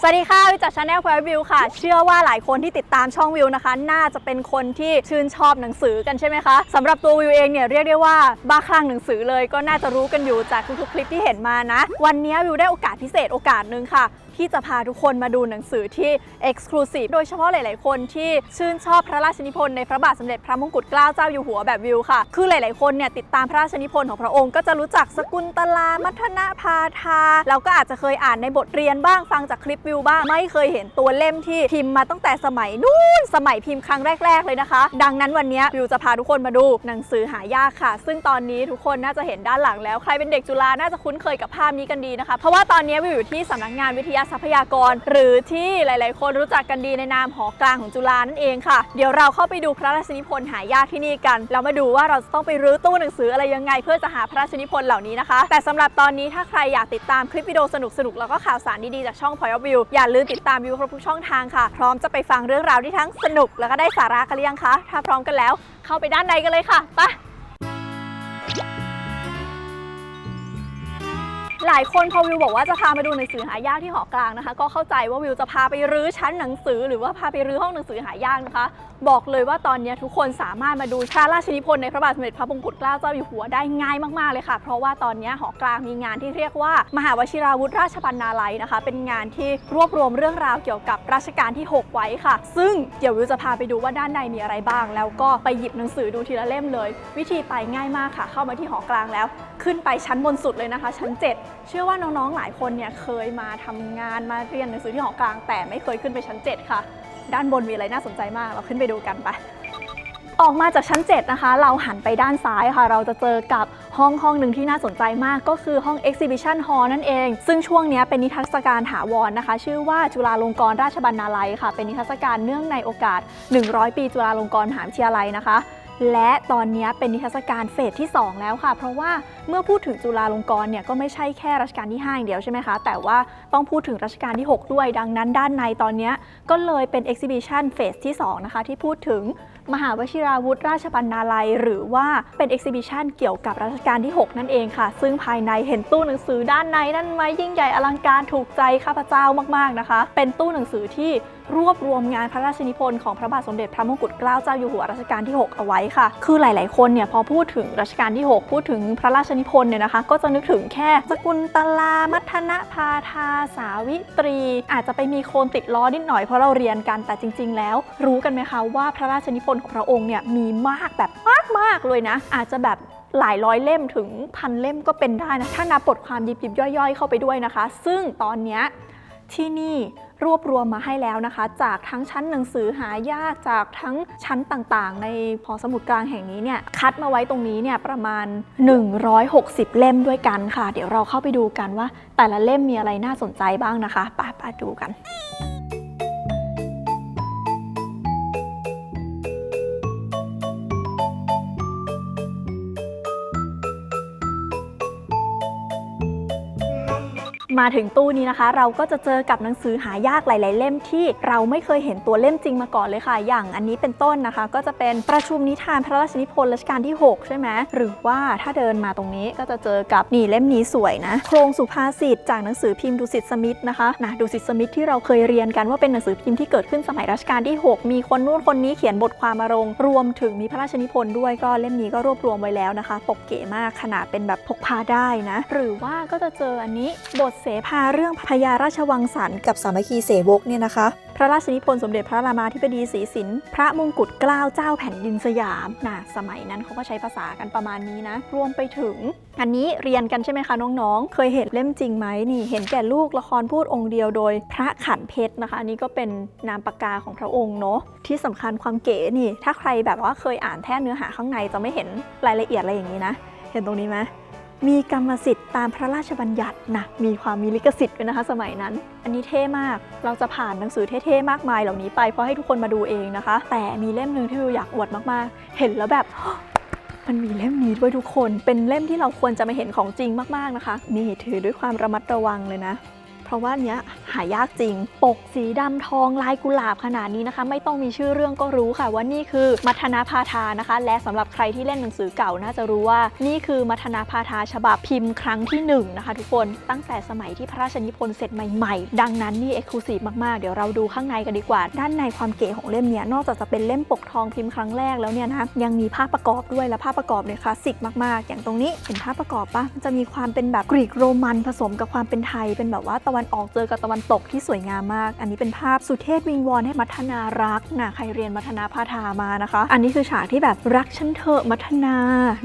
สวัสดีค่ะวิวจากชาแนลพอยวิวค่ะ เชื่อว่าหลายคนที่ติดตามช่องวิวนะคะ น่าจะเป็นคนที่ชื่นชอบหนังสือกันใช่ไหมคะสำหรับตัววิวเองเนี่ยเรียกได้ว่าบ้าคลั่งหนังสือเลยก็น่าจะรู้กันอยู่จากทุกๆคลิปที่เห็นมานะ วันนี้วิวได้โอกาสพิเศษโอกาสหนึ่งค่ะ ที่จะพาทุกคนมาดูหนังสือที่ Exclusive โดยเฉพาะหลาย ๆ คนที่ชื่นชอบพระราชนิพนธ์ในพระบาทสมเด็จพระมงกุฎเกล้าเจ้าอยู่หัวแบบวิวค่ะ คือหลาย ๆ คนเนี่ยติดตามพระราชนิพนธ์ของพระองค์ก็จะรู้จักสกุลตลา มัทนาพาทาแล้วก็อาจจะเคยอ่านในบทเรียนบ้างฟังจากคลิปวิวบ้าง ไม่เคยเห็นตัวเล่มที่พิมพ์มาตั้งแต่สมัยนู้นสมัยพิมพ์ครั้งแรก ๆ เลยนะคะ ดังนั้นวันนี้วิวจะพาทุกคนมาดูหนังสือหายากค่ะ ซึ่งตอนนี้ทุกคนน่าจะเห็นด้านหลังแล้วใครเป็นเด็กจุฬาน่าจะคุ้นเคยกับภาพนี้กันดีนะคะ เพราะว่าตอนนี้วิวอยู่ที่สำนักงานวิทยาทรัพยากร หรือที่หลาย ๆ คนรู้จักกันดีในนามหอกลางของจุฬานั่นเองค่ะ เดี๋ยวเราเข้าไปดูพระราชนิพนธ์หายากที่นี่กันแล้วมาดูว่าเราจะต้องไปรื้อตู้หนังสืออะไรยังไง เพื่อจะหาพระราชนิพนธ์เหล่านี้นะคะ แต่สำหรับตอนนี้ถ้าใครอยากติดตามคลิปวิดีโอสนุก ๆ แล้วก็ข่าวสารดี ๆ จากช่อง Point of View อย่าลืมติดตามวิวครบทุกช่องทางค่ะ พร้อมจะไปฟังเรื่องราวที่ทั้งสนุก แล้วก็ได้สาระกันหรือยังคะ ถ้าพร้อมกันแล้ว เข้าไปด้านในกันเลยค่ะไป หลายคนพอวิวบอกว่าจะพามาดูหนังสือหายากที่หอกลางนะคะ ก็เข้าใจว่าวิวจะพาไปรื้อชั้นหนังสือ หรือว่าพาไปรื้อห้องหนังสือหายากนะคะ บอกเลยว่าตอนนี้ทุกคนสามารถมาดูพระราชนิพนธ์ในพระบาทสมเด็จพระมงกุฎเกล้าเจ้าอยู่หัวได้ง่ายมากๆเลยค่ะ เพราะว่าตอนนี้หอกลางมีงานที่เรียกว่า มหาวชิราวุธราชบรรณาลัยนะคะ เป็นงานที่รวบรวมเรื่องราวเกี่ยวกับรัชกาลที่ 6 ไว้ค่ะ ซึ่งเดี๋ยววิวจะพาไปดูว่าด้านในมีอะไรบ้าง แล้วก็ไปหยิบหนังสือดูทีละเล่มเลย วิธีไปง่ายมากค่ะ เข้ามาที่หอกลางแล้ว ขึ้นไปชั้นบนสุดเลยนะคะ ชั้น 7เชื่อว่าน้องๆ หลายคนเนี่ยเคยมาทำงานมาเรียนหนังสือที่หอกลาง แต่ไม่เคยขึ้นไปชั้น 7 ค่ะ ด้านบนมีอะไรน่าสนใจมาก เราขึ้นไปดูกันไปออกมาจากชั้น 7 นะคะ เราหันไปด้านซ้ายค่ะ เราจะเจอกับห้องห้องหนึ่งที่น่าสนใจมากก็คือห้อง Exhibition Hall นั่นเอง ซึ่งช่วงนี้เป็นนิทรรศการถาวรนะคะ ชื่อว่าจุฬาลงกรณราชบรรณาลัยค่ะ เป็นนิทรรศการเนื่องในโอกาส 100 ปีจุฬาลงกรณ์มหาวิทยาลัยนะคะ และตอนนี้เป็นนิทรรศการเฟสที่ 2 แล้วค่ะ เพราะว่าเมื่อพูดถึงจุฬาลงกรณ์เนี่ยก็ไม่ใช่แค่รัชกาลที่ 5 อย่างเดียวใช่ไหมคะ แต่ว่าต้องพูดถึงรัชกาลที่ 6 ด้วย ดังนั้นด้านในตอนนี้ก็เลยเป็น Exhibition เฟสที่ 2 นะคะ ที่พูดถึงมหาวชิราวุธราชบรรณาลัย หรือว่าเป็น Exhibition เกี่ยวกับรัชกาลที่ 6 นั่นเองค่ะ ซึ่งภายในเห็นตู้หนังสือด้านในนั่นไหมยิ่งใหญ่อลังการถูกใจข้าพเจ้ามากๆนะคะ เป็นตู้หนังสือที่รวบรวมงานพระราชนิพนธ์ของพระบาทสมเด็จพระมงกุฎเกล้าเจ้าอยู่หัวรัชกาลที่ 6 เอาไว้ค่ะ คือหลาย ๆ คนเนี่ยพอพูดถึงรัชกาลที่ 6 พูดถึงพระราชนิพนธ์เนี่ยนะคะ ก็จะนึกถึงแค่สกุลตลา มัทนะพาทาสาวิตรี อาจจะไปมีโคนติดล้อนิดหน่อยเพราะเราเรียนกันแต่จริง ๆ แล้ว รู้กันไหมคะว่าพระราชนิพนธ์ของพระองค์เนี่ยมีมากแบบมาก ๆ เลยนะ อาจจะแบบหลายร้อยเล่มถึงพันเล่มก็เป็นได้นะ ถ้านับบทความยิบๆย่อยๆ เข้าไปด้วยนะคะ ซึ่งตอนเนี้ย ที่นี่รวบรวมมาให้แล้วนะคะ จากทั้งชั้นหนังสือหายากจากทั้งชั้นต่างๆ ในหอสมุดกลางแห่งนี้เนี่ยคัดมาไว้ตรงนี้เนี่ยประมาณ 160 เล่มด้วยกันค่ะ เดี๋ยวเราเข้าไปดูกันว่า แต่ละเล่มมีอะไรน่าสนใจบ้างนะคะไปไปดูกัน มาถึงตู้นี้นะคะ เราก็จะเจอกับหนังสือหายากหลาย ๆ เล่มที่เราไม่เคยเห็นตัวเล่มจริงมาก่อนเลยค่ะ อย่างอันนี้เป็นต้นนะคะ ก็จะเป็นประชุมนิทานพระราชนิพนธ์รัชกาลที่ 6 ใช่ไหมหรือว่าถ้าเดินมาตรงนี้ก็จะเจอกับนี่เล่มนี้สวยนะโครงสุภาษิตจากหนังสือพิมพ์ดุสิตสมิธนะคะนะดุสิตสมิธที่เราเคยเรียนกันว่าเป็นหนังสือพิมพ์ที่เกิดขึ้นสมัยรัชกาลที่ 6 มีคนนู้นคนนี้เขียนบทความมาลงรวมถึงมีพระราชนิพนธ์ด้วยก็เล่มนี้ก็รวบรวมไว้แล้วนะคะปกเก๋มากขนาดเป็นแบบพกพาได้นะ หรือว่าก็จะเจออันนี้บทเสภาเรื่องพญาราชวังสันกับสามัคคีเสวกเนี่ยนะคะ พระราชนิพนธ์สมเด็จพระรามาธิบดีศรีสินพระมงกุฎเกล้าเจ้าแผ่นดินสยามนะสมัยนั้นเขาก็ใช้ภาษากันประมาณนี้นะ รวมไปถึง อันนี้เรียนกันใช่ไหมคะน้องๆ เคยเห็นเล่มจริงไหมนี่ เห็นแก่ลูกละครพูดองค์เดียวโดย พระขันเพชรนะคะ อันนี้ก็เป็นนามปากกาของพระองค์เนาะที่สำคัญความเก๋นี่ ถ้าใครแบบว่าเคยอ่านแท้เนื้อหาข้างในจะไม่เห็นรายละเอียดอะไรอย่างนี้นะ เห็นตรงนี้ไหม มีกรรมสิทธิ์ตามพระราชบัญญัตินะมีความมีลิขสิทธิ์ด้วยนะคะ สมัยนั้น อันนี้เท่มากเราจะผ่านหนังสือเท่ๆมากมายเหล่านี้ไปเพราะให้ทุกคนมาดูเองนะคะ แต่มีเล่มหนึ่งที่วิวอยากอวดมากๆ เห็นแล้วแบบมันมีเล่มนี้ด้วยทุกคน เป็นเล่มที่เราควรจะมาเห็นของจริงมากๆนะคะ นี่ถือด้วยความระมัดระวังเลยนะ เพราะว่าเนี้ยหายากจริง ปกสีดำทองลายกุหลาบขนาดนี้นะคะ ไม่ต้องมีชื่อเรื่องก็รู้ค่ะว่านี่คือมัทนาพาทานะคะ และสำหรับใครที่เล่นหนังสือเก่าน่าจะรู้ว่า นี่คือมัทนาพาทาฉบับพิมพ์ครั้งที่หนึ่งนะคะทุกคนตั้งแต่สมัยที่พระราชนิพนธ์เสร็จใหม่ๆ ดังนั้นนี่เอกลูซีฟมากๆ เดี๋ยวเราดูข้างในกันดีกว่า ด้านในความเก๋ของเล่มเนี้ยนอกจากจะเป็นเล่มปกทองพิมพ์ครั้งแรกแล้วเนี่ยนะยังมีภาพประกอบด้วยและภาพประกอบเนี่ยคลาสสิกมากๆ อย่างตรงนี้เห็นภาพประกอบปะมันจะมีความเป็นแบบกรีกโรมันผสมกับความเป็นไทยเป็นแบบว่าตะวันออกเจอกับตะวันตกที่สวยงามมาก อันนี้เป็นภาพสุเทพวิงวอนให้มัทนารักนะใครเรียนมัทนาพาทามานะคะ อันนี้คือฉากที่แบบรักฉันเถอะมัทนา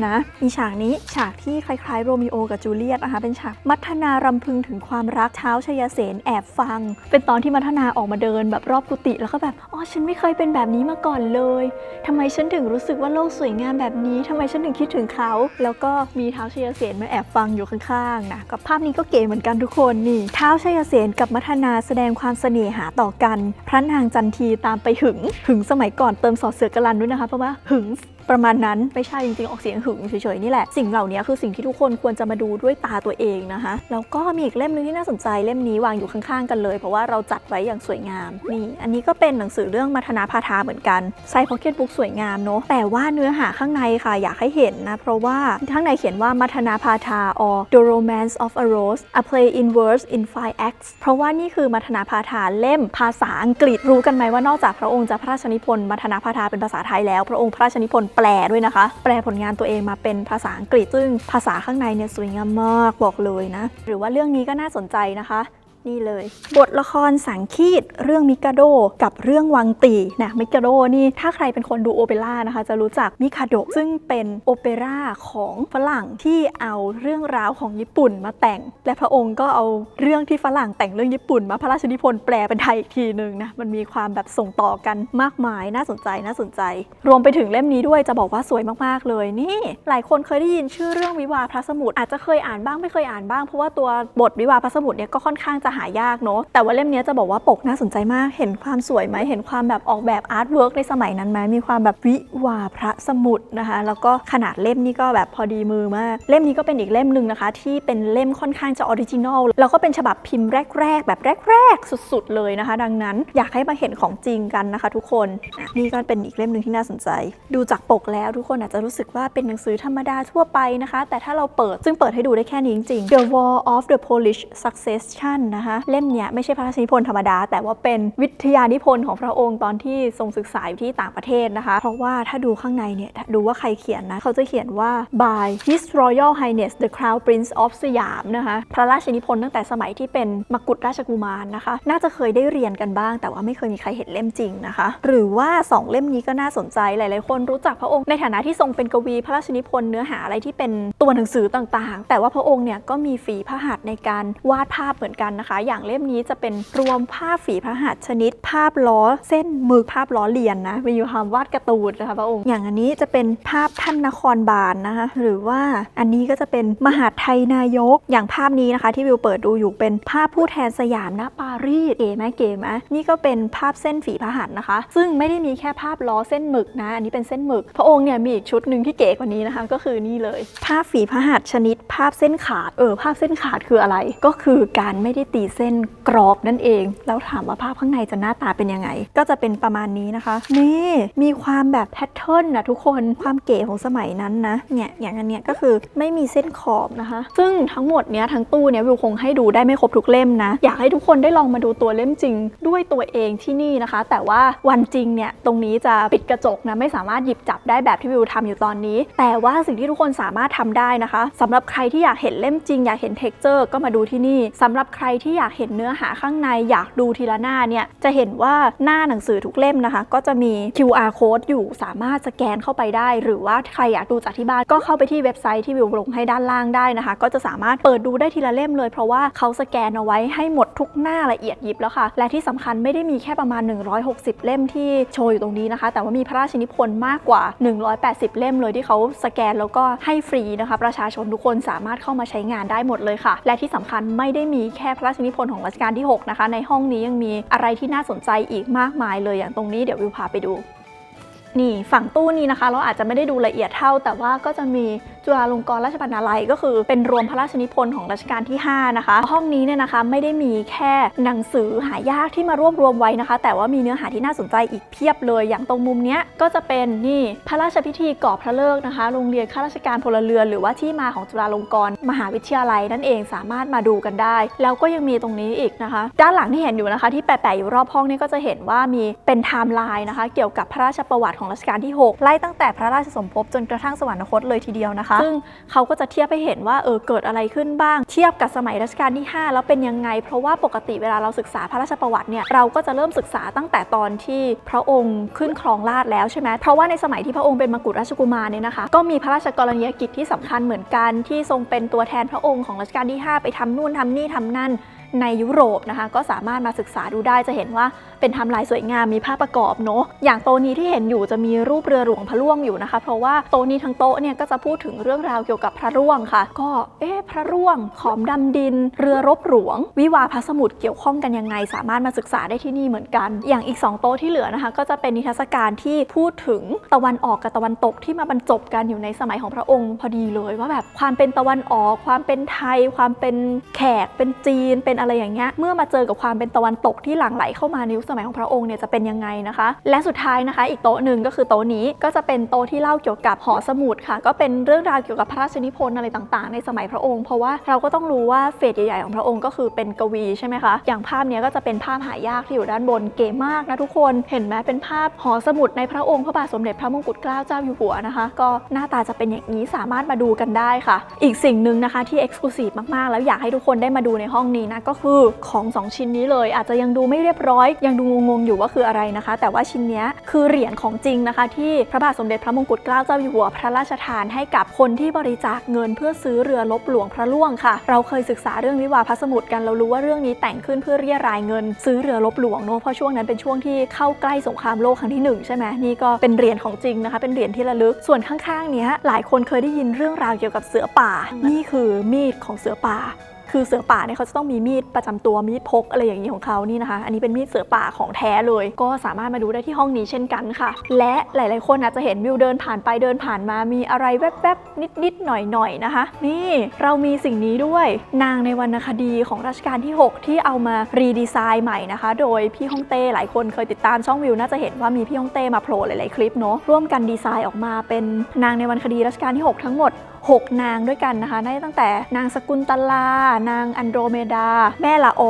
นะมีฉากนี้ฉากที่คล้ายๆโรมิโอกับจูเลียตนะคะเป็นฉากมัทนารำพึงถึงความรักเท้าชยเสนแอบฟัง เป็นตอนที่มัทนาออกมาเดินแบบรอบกุฏิแล้วก็แบบอ๋อฉันไม่เคยเป็นแบบนี้มาก่อนเลยทำไมฉันถึงรู้สึกว่าโลกสวยงามแบบนี้ทำไมฉันถึงคิดถึงเขา แล้วก็มีเท้าชยเสนมาแอบฟังอยู่ข้างๆนะกับภาพนี้ก็เก๋เหมือนกันทุกคนนี่เท้าชยเสนกับมัทนาแสดงความเสน่หาต่อกัน พระนางจันทีตามไปหึง หึงสมัยก่อนเติมสอดเสือกระลันด้วยนะคะ เพราะว่าหึง ประมาณนั้นไม่ใช่จริงๆออกเสียงหึงเฉยๆนี่แหละ สิ่งเหล่านี้คือสิ่งที่ทุกคนควรจะมาดูด้วยตาตัวเองนะคะแล้วก็มีอีกเล่มหนึงที่น่าสนใจเล่มนี้วางอยู่ข้างๆกันเลย เพราะว่าเราจัดไว้อย่างสวยงามนี่อันนี้ก็เป็นหนังสือเรื่องมัทนาพาทาเหมือนกันไซพ็อกเก็ตบุ๊กสวยงามเนอะแต่ว่าเนื้อหาข้างในค่ะอยากให้เห็นนะเพราะว่าข้างในเขียนว่ามัทนาพาทา or the romance of a rose a play in verse in five acts เพราะว่านี่คือมัทนาพาทาเล่มภาษาอังกฤษรู้กันไหมว่านอกจากพระองค์จะพระราชนิพนธ์มัทนาพาทาเป็นภาษาไทยแล้ว พระองค์พระราชนิพนธ์แปลด้วยนะคะ แปลผลงานตัวเองมาเป็นภาษาอังกฤษซึ่งภาษาข้างในเนี่ยสวยงามมากบอกเลยนะ หรือว่าเรื่องนี้ก็น่าสนใจนะคะ นี่เลย บทละครสังคีตเรื่องมิกาโด กับเรื่องวังตีนะมิกาโดนี่ถ้าใครเป็นคนดูโอเปร่านะคะ จะรู้จักมิคาโดซึ่งเป็นโอเปร่าของฝรั่งที่เอาเรื่องราวของญี่ปุ่นมาแต่ง และพระองค์ก็เอาเรื่องที่ฝรั่งแต่งเรื่องญี่ปุ่น มาพระราชนิพนธ์แปลเป็นไทยอีกทีหนึ่งนะมันมีความแบบส่งต่อกันมากมายน่าสนใจน่าสนใจ รวมไปถึงเล่มนี้ด้วยจะบอกว่าสวยมากๆเลยนี่ หลายคนเคยได้ยินชื่อเรื่องวิวาพระสมุทรอาจจะเคยอ่านบ้างไม่เคยอ่านบ้างเพราะว่าตัวบทวิวาพระสมุทรเนี่ยก็ค่อนข้างจะหายากเนอะแต่ว่าเล่มนี้จะบอกว่าปกน่าสนใจมาก เห็นความสวยไหมเห็นความแบบออกแบบอาร์ตเวิร์กในสมัยนั้นไหมมีความแบบวิวาพระสมุทรนะคะ แล้วก็ขนาดเล่มนี่ก็แบบพอดีมือมาก เล่มนี้ก็เป็นอีกเล่มหนึ่งนะคะ ที่เป็นเล่มค่อนข้างจะออริจินอลแล้วก็เป็นฉบับพิมพ์แรก ๆ แบบแรก ๆ สุดๆ เลยนะคะ ดังนั้นอยากให้มาเห็นของจริงกันนะคะ ทุกคนนี่ก็เป็นอีกเล่มหนึ่งที่น่าสนใจ ดูจากปกแล้วทุกคนอาจจะรู้สึกว่าเป็นหนังสือธรรมดาทั่วไปนะคะ แต่ถ้าเราเปิดซึ่งเปิดให้ดูได้แค่นี้จริงๆ The War of the Polish Succession นะคะเล่มเนี้ยไม่ใช่พระราชนิพนธ์ธรรมดา แต่ว่าเป็นวิทยานิพนธ์ของพระองค์ตอนที่ทรงศึกษาอยู่ที่ต่างประเทศนะคะ เพราะว่าถ้าดูข้างในเนี่ยดูว่าใครเขียนนะ เขาจะเขียนว่า by His Royal Highness the Crown Prince of สยามนะคะพระราชนิพนธ์ตั้งแต่สมัยที่เป็นมกุฎราชกุมารนะคะ น่าจะเคยได้เรียนกันบ้าง แต่ว่าไม่เคยมีใครเห็นเล่มจริงนะคะ หรือว่า 2 เล่มนี้ก็น่าสนใจหลาย ๆ คนรู้จักพระองค์ในฐานะที่ทรงเป็นกวีพระราชนิพนธ์เนื้อหาอะไรที่เป็นตัวหนังสือต่าง ๆ แต่ว่าพระองค์เนี่ยก็มีฝีพระหัตถ์ในการวาดภาพเหมือนกันนะคะอย่างเล่มนี้จะเป็นรวมภาพฝีพระหัตถ์ชนิด ภาพล้อเส้นมึกภาพล้อเลียนนะมีความวาดการ์ตูนนะคะพระองค์ อย่างอันนี้จะเป็นภาพท่านนครบาลนนะคะ หรือว่าอันนี้ก็จะเป็นมหาไทยนายก อย่างภาพนี้นะคะที่วิวเปิดดูอยู่เป็นภาพผู้แทนสยามณปารีสเก๋ไหมเก๋ไหมนี่ก็เป็นภาพเส้นฝีพระหัตถ์นะคะ ซึ่งไม่ได้มีแค่ภาพล้อเส้นหมึกนะ อันนี้เป็นเส้นหมึก พระองค์เนี่ยมีอีกชุดหนึ่งที่เก๋กว่านี้นะคะ ก็คือนี่เลย ภาพฝีพระหัตถ์ชนิด ภาพเส้นขาดเออภาพเส้นขาดคืออะไร ก็คือการไม่ได้ตีเส้นกรอบนั่นเอง แล้วถามว่าภาพข้างในจะหน้าตาเป็นยังไง ก็จะเป็นประมาณนี้นะคะ นี่มีความแบบแพทเทิร์นนะทุกคนความเก๋ของสมัยนั้นนะเนี่ยอย่างอันเนี้ยก็คือไม่มีเส้นขอบนะคะ ซึ่งทั้งหมดเนี้ยทั้งตู้เนี้ยวิวคงให้ดูได้ไม่ครบทุกเล่มนะ อยากให้ทุกคนได้ลองมาดูตัวเล่มจริง ด้วยตัวเองที่นี่นะคะ แต่ว่าวันจริงเนี่ยตรงนี้จะปิดกระจกนะไม่สามารถหยิบจับได้แบบที่วิวทำอยู่ตอนนี้ แต่ว่าสิ่งที่ทุกคนสามารถทำได้นะคะสำหรับใครที่อยากเห็นเล่มจริง อยากเห็นเท็กเจอร์ก็มาดูที่นี่สำหรับใครที่อยากเห็นเนื้อหาข้างในอยากดูทีละหน้าเนี่ยจะเห็นว่าหน้าหนังสือทุกเล่มนะคะ ก็จะมี QR code อยู่สามารถสแกนเข้าไปได้ หรือว่าใครอยากดูจากที่บ้านก็เข้าไปที่เว็บไซต์ที่วิวลงให้ด้านล่างได้นะคะ ก็จะสามารถเปิดดูได้ทีละเล่มเลย เพราะว่าเขาสแกนเอาไว้ให้หมดทุกหน้าละเอียดยิบแล้วค่ะ และที่สำคัญไม่ได้มีแค่ประมาณ 160 เล่มที่โชว์อยู่ตรงนี้นะคะ แต่ว่ามีพระราชนิพนธ์มากกว่า 180 เล่มเลยที่เขาสแกนแล้วก็ให้ฟรีนะคะ ประชาชนทุกคนสามารถเข้ามาใช้งานได้หมดเลยค่ะ และที่สำคัญไม่ได้มีแค่พระราชนิพนธ์ของรัชกาลที่ 6 นะคะ ในห้องนี้ยังมีอะไรที่น่าสนใจอีกมากมายเลยอย่างตรงนี้เดี๋ยววิวพาไปดูนี่ฝั่งตู้นี้นะคะ เราอาจจะไม่ได้ดูละเอียดเท่า แต่ว่าก็จะมี จุฬาลงกรณราชบรรณาลัยก็คือเป็นรวมพระราชนิพนธ์ของรัชกาลที่ 5 นะคะ ห้องนี้เนี่ยนะคะไม่ได้มีแค่หนังสือหายากที่มารวบรวมไว้นะคะ แต่ว่ามีเนื้อหาที่น่าสนใจอีกเพียบเลย อย่างตรงมุมเนี้ยก็จะเป็นนี่พระราชพิธีก่อพระเลิกนะคะ โรงเรียนข้าราชการพลเรือน หรือว่าที่มาของจุฬาลงกรณ์มหาวิทยาลัยนั่นเองสามารถมาดูกันได้ แล้วก็ยังมีตรงนี้อีกนะคะ ด้านหลังที่เห็นอยู่นะคะ ที่แปะๆอยู่รอบห้องนี่ก็จะเห็นว่ามีเป็นไทม์ไลน์นะคะ เกี่ยวกับพระราชประวัติของรัชกาลที่ 6 ไล่ตั้งแต่พระราชสมภพจนกระทั่งสวรรคตเลยทีเดียวนะคะซึ่งเขาก็จะเทียบให้เห็นว่าเออเกิดอะไรขึ้นบ้าง เทียบกับสมัยรัชกาลที่ 5 แล้วเป็นยังไง เพราะว่าปกติเวลาเราศึกษาพระราชประวัติเนี่ยเราก็จะเริ่มศึกษาตั้งแต่ตอนที่พระองค์ขึ้นครองราชแล้วใช่ไหมเพราะว่าในสมัยที่พระองค์เป็นมกุฎราชกุมารเนี่ยนะคะก็มีพระราชกรณียกิจที่สำคัญเหมือนกันที่ทรงเป็นตัวแทนพระองค์ของรัชกาลที่ 5 ไปทำนู่นทำนี่ทำนั่น ในยุโรปนะคะ ก็สามารถมาศึกษาดูได้จะเห็นว่าเป็นไทำลายสวยงามมีภาพประกอบเนาะอย่างโต๊ะนี้ที่เห็นอยู่จะมีรูปเรือหลวงพระร่วงอยู่นะคะ เพราะว่าโต๊ะนี้ทั้งโต๊ะเนี่ยก็จะพูดถึงเรื่องราวเกี่ยวกับพระร่วงค่ะ ก็เอ๊ะพระร่วง ขอมดำดิน เรือรบหลวง วิวาพระสมุทรเกี่ยวข้องกันยังไง สามารถมาศึกษาได้ที่นี่เหมือนกัน อย่างอีก 2 โต๊ะที่เหลือนะคะ ก็จะเป็นนิทรรศการที่พูดถึงตะวันออกกับตะวันตกที่มาบรรจบกันอยู่ในสมัยของพระองค์พอดีเลยว่าแบบความเป็นตะวันออก ความเป็นไทย ความเป็นแขกเป็นจีนเป็นอะไรอย่างเงี้ยเมื่อมาเจอกับความเป็นตะวันตกที่หลั่งไหลเข้ามาในยุคสมัยของพระองค์เนี่ยจะเป็นยังไงนะคะ และสุดท้ายนะคะ อีกโต๊ะหนึ่งก็คือโต๊ะนี้ก็จะเป็นโต๊ะที่เล่าเกี่ยวกับหอสมุดค่ะ ก็เป็นเรื่องราวเกี่ยวกับพระราชนิพนธ์อะไรต่างๆ ในสมัยพระองค์ เพราะว่าเราก็ต้องรู้ว่าเฟสใหญ่ๆของพระองค์ก็คือเป็นกวีใช่ไหมคะอย่างภาพนี้ก็จะเป็นภาพหายากที่อยู่ด้านบนเก๋มากนะทุกคนเห็นไหมเป็นภาพหอสมุดในพระองค์พระบาทสมเด็จพระมงกุฎเกล้าเจ้าอยู่หัวนะคะ ก็หน้าตาจะเป็นอย่างนี้สามารถมาดูกันได้ค่ะ อีกสิ่งหนึ่งนะคะที่เอกซ์คลูซีฟมากๆ แล้วอยากให้ทุกคนได้มาดูในห้องนี้นะก็คือของสองชิ้นนี้เลย อาจจะยังดูไม่เรียบร้อย ยังดูงงๆอยู่ว่าคืออะไรนะคะ แต่ว่าชิ้นนี้คือเหรียญของจริงนะคะ ที่พระบาทสมเด็จพระมงกุฎเกล้าเจ้าอยู่หัวพระราชทานให้กับคนที่บริจาคเงินเพื่อซื้อเรือลบหลวงพระล่วงค่ะ เราเคยศึกษาเรื่องวิวาพระสมุทรกันเรารู้ว่าเรื่องนี้แต่งขึ้นเพื่อเรียรายเงิน ซื้อเรือลบหลวงเนอะเพราะช่วงนั้นเป็นช่วงที่เข้าใกล้สงครามโลกครั้งที่หนึ่งใช่ไหมนี่ก็เป็นเหรียญของจริงนะคะ เป็นเหรียญที่ระลึกส่วนข้างๆนี้หลายคนเคยได้ยินเรื่องราวเกี่ยวกับเสือป่า นี่คือมีดของเสือป่า คือเสือป่าเนี่ยเขาจะต้องมีมีดประจำตัวมีดพกอะไรอย่างนี้ของเขานี่นะคะ อันนี้เป็นมีดเสือป่าของแท้เลย ก็สามารถมาดูได้ที่ห้องนี้เช่นกันค่ะ และหลาย ๆ คนอาจจะเห็นวิวเดินผ่านไปเดินผ่านมามีอะไรแวบๆ นิด ๆ หน่อย ๆ นะคะ นี่เรามีสิ่งนี้ด้วย นางในวรรณคดีของรัชกาลที่ 6 ที่เอามารีดีไซน์ใหม่นะคะ โดยพี่ฮ่องเต้หลายคนเคยติดตามช่องวิวน่าจะเห็นว่ามีพี่ฮ่องเต้มาโผล่หลาย ๆ คลิปเนาะร่วมกันดีไซน์ออกมาเป็นนางในวรรณคดีรัชกาลที่ 6 ทั้งหมด 6 นางด้วยกันนะคะ ได้ตั้งแต่นางสกุลตลา นางอันโดรเมดา แม่ละโอ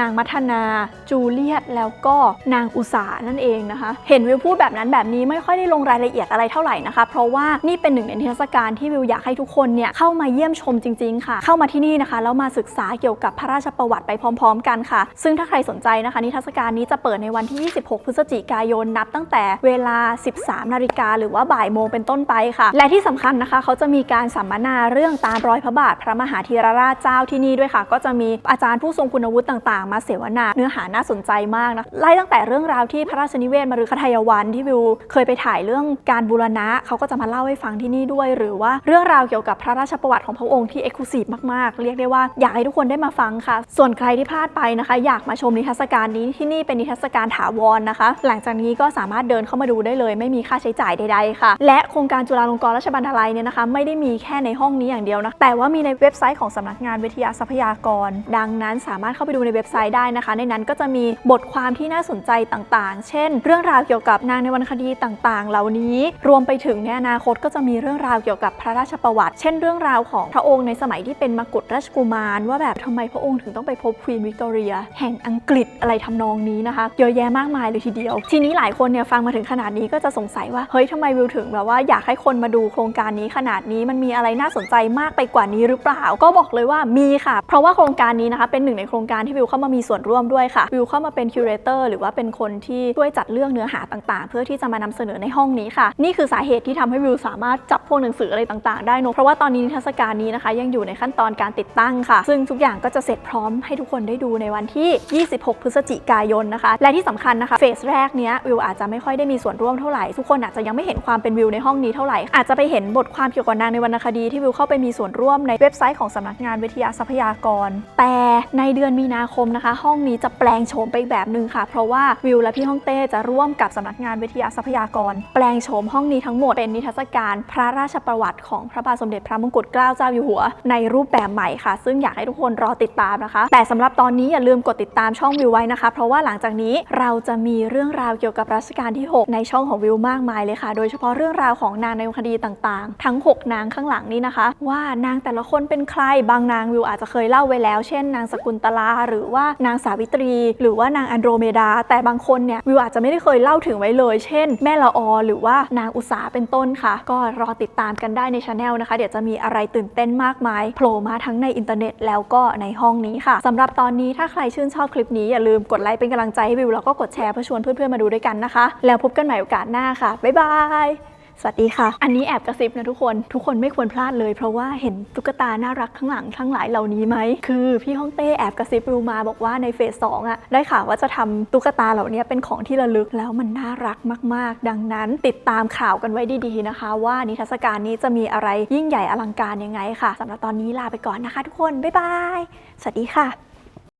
นางมัทนา จูเลียต แล้วก็นางอุสานั่นเองนะคะ เห็นวิวพูดแบบนั้นแบบนี้ไม่ค่อยได้ลงรายละเอียดอะไรเท่าไหร่นะคะ เพราะว่านี่เป็นหนึ่งในนิทศการที่วิวอยากให้ทุกคนเนี่ยเข้ามาเยี่ยมชมจริง ๆ ค่ะ เข้ามาที่นี่นะคะแล้วมาศึกษาเกี่ยวกับพระราชประวัติไปพร้อม ๆ กันค่ะ ซึ่งถ้าใครสนใจนะคะ นิทรรศการนี้จะเปิดในวันที่ 26 พฤศจิกายนนับตั้งแต่เวลา 13 นาฬิกาหรือว่าบ่ายโมงเป็นต้นไปค่ะ และที่สำคัญนะคะ เขาจะมีการสมมนาเรื่องตามรอยพระบาท พระมหาธีรราชเจ้าที่นี่ด้วยค่ะ ก็จะมีอาจารย์ผู้ทรงคุณวุฒิต่างๆ มาเสวนา เนื้อหาน่าสนใจมากนะไล่ตั้งแต่เรื่องราวที่พระราชนิเวศมฤคทายวันที่วิวเคยไปถ่ายเรื่องการบูรณะเขาก็จะมาเล่าให้ฟังที่นี่ด้วย หรือว่าเรื่องราวเกี่ยวกับพระราชประวัติของพระองค์ที่เอกลุศิมากๆ เรียกได้ว่าอยากให้ทุกคนได้มาฟังค่ะ ส่วนใครที่พลาดไปนะคะ อยากมาชมนิทรรศการนี้ที่นี่เป็นนิทรรศการถาวรนะคะ หลังจากนี้ก็สามารถเดินเข้ามาดูได้เลย ไม่มีค่าใช้จ่ายใดๆค่ะ และโครงการจุฬาลงกรณราชบัณฑลัยเนี่ยนะคะ ไม่ได้มีแค่ในห้องนี้อย่างเดียวนะ แต่ว่ามีในเว็บไซต์ของสำนักงานวิทยาทรัพยากร ดังนั้นสามารถเข้าไปดูในเว็บไซต์ได้นะคะ ในนั้นก็จะมีบทความที่น่าสนใจต่างๆ เช่น เรื่องราวเกี่ยวกับนางในวรรณคดีต่างๆ เหล่านี้ รวมไปถึงในอนาคตก็จะมีเรื่องราวเกี่ยวกับพระราชประวัติ เช่น เรื่องราวของพระองค์ในสมัยที่เป็นมกุฎราชกุมาร ว่าแบบทำไมพระองค์ถึงต้องไปพบควีนวิกตอเรียแห่งอังกฤษอะไรทำนองนี้นะคะ เยอะแยะมากมายเลยทีเดียว ทีนี้หลายคนเนี่ยฟังมาถึงขนาดนี้ก็จะสงสัยว่าเฮ้ยทำไมวิวถึงแบบว่าอยากให้คนมาดูโครงการนี้ขนาดนี้มันมีอะไรน่าสนใจมากไปกว่านี้หรือเปล่า ก็บอกเลยว่ามีค่ะ เพราะว่าโครงการนี้นะคะ เป็นหนึ่งในโครงการที่วิวเข้ามามีส่วนร่วมด้วยค่ะ วิวเข้ามาเป็นคิวเรเตอร์หรือว่าเป็นคนที่ช่วยจัดเรื่องเนื้อหาต่างๆ เพื่อที่จะมานำเสนอในห้องนี้ค่ะ นี่คือสาเหตุที่ทำให้วิวสามารถจับพวกหนังสืออะไรต่างๆ ได้นเพราะว่าตอนนี้นิทรรศการนี้นะคะ ยังอยู่ในขั้นตอนการติดตั้งค่ะ ซึ่งทุกอย่างก็จะเสร็จพร้อมให้ทุกคนได้ดูในวันที่ 26 พฤศจิกายนนะคะ และที่สำคัญนะคะเฟสแรกเนี้ยวิวอาจจะไม่ค่อยได้มีส่วนร่วมเท่าไหร่ทุกคนอาจจะยังไม่เห็นความเป็นวิวในห้องนี้เท่าไหร่อาจจะไปเห็นบทความเกี่ยวกับนางในวรรณคดีที่วิวเข้าไปมีส่วนร่วมในเว็บไซต์ของสำนักงานวิทยาทรัพยากร แต่ในเดือนมีนาคมนะคะ ห้องนี้จะแปลงโฉมไปอีกแบบหนึ่งค่ะ เพราะว่าวิวและพี่ฮ่องเต้จะร่วมกับสำนักงานวิทยาทรัพยากร แปลงโฉมห้องนี้ทั้งหมดเป็นนิทรรศการพระราชประวัติของพระบาทสมเด็จพระมงกุฎเกล้าเจ้าอยู่หัว ในรูปแบบใหม่ค่ะ ซึ่งอยากให้ทุกคนรอติดตามนะคะ แต่สำหรับตอนนี้อย่าลืมกดติดตามช่องวิวไว้นะคะ เพราะว่าหลังจากนี้เราจะมีเรื่องราวเกี่ยวกับรัชกาลที่ 6 ในช่องของวิวมากมายเลยค่ะ โดยเฉพาะเรื่องราวของนางในคดีต่างๆ ทั้ง 6 นางข้างหลังนี้นะคะ ว่านางแต่ละคนเป็นใครบางนางวิวอาจจะเคยเล่าไว้แล้ว เช่น นางสกุลตลา หรือว่านางสาวิตรี หรือว่านางอันโดรเมดา แต่บางคนเนี่ยวิวอาจจะไม่ได้เคยเล่าถึงไว้เลย เช่น แม่ละออหรือว่านางอุษาเป็นต้นค่ะ ก็รอติดตามกันได้ในช anel นะคะ เดี๋ยวจะมีอะไรตื่นเต้นมากมายโผล่มาทั้งในอินเทอร์เน็ตแล้วก็ในห้องนี้ค่ะสำหรับตอนนี้ถ้าใครชื่นชอบคลิปนี้อย่าลืมกดไลค์เป็นกำลังใจให้วิวแล้วก็กดแชร์เพื่อชวนเพื่อนๆมาดูด้วยกันนะคะ แล้วพบกันใหม่โอกาสหน้าค่ะบ๊ายบาย สวัสดีค่ะ อันนี้แอบกระซิบนะทุกคน ทุกคนไม่ควรพลาดเลย เพราะว่าเห็นตุ๊กตาน่ารักข้างหลังทั้งหลายเหล่านี้ไหม คือพี่ฮ่องเต้แอบกระซิบวิวมาบอกว่าในเฟสสองอะได้ข่าวว่าจะทำตุ๊กตาเหล่านี้เป็นของที่ระลึกแล้วมันน่ารักมาก ๆ ดังนั้น ติดตามข่าวกันไว้ดีๆนะคะ ว่านิทรรศการนี้จะมีอะไรยิ่งใหญ่อลังการยังไงค่ะสำหรับตอนนี้ลาไปก่อนนะคะ ทุกคนบ๊ายบายสวัสดีค่ะ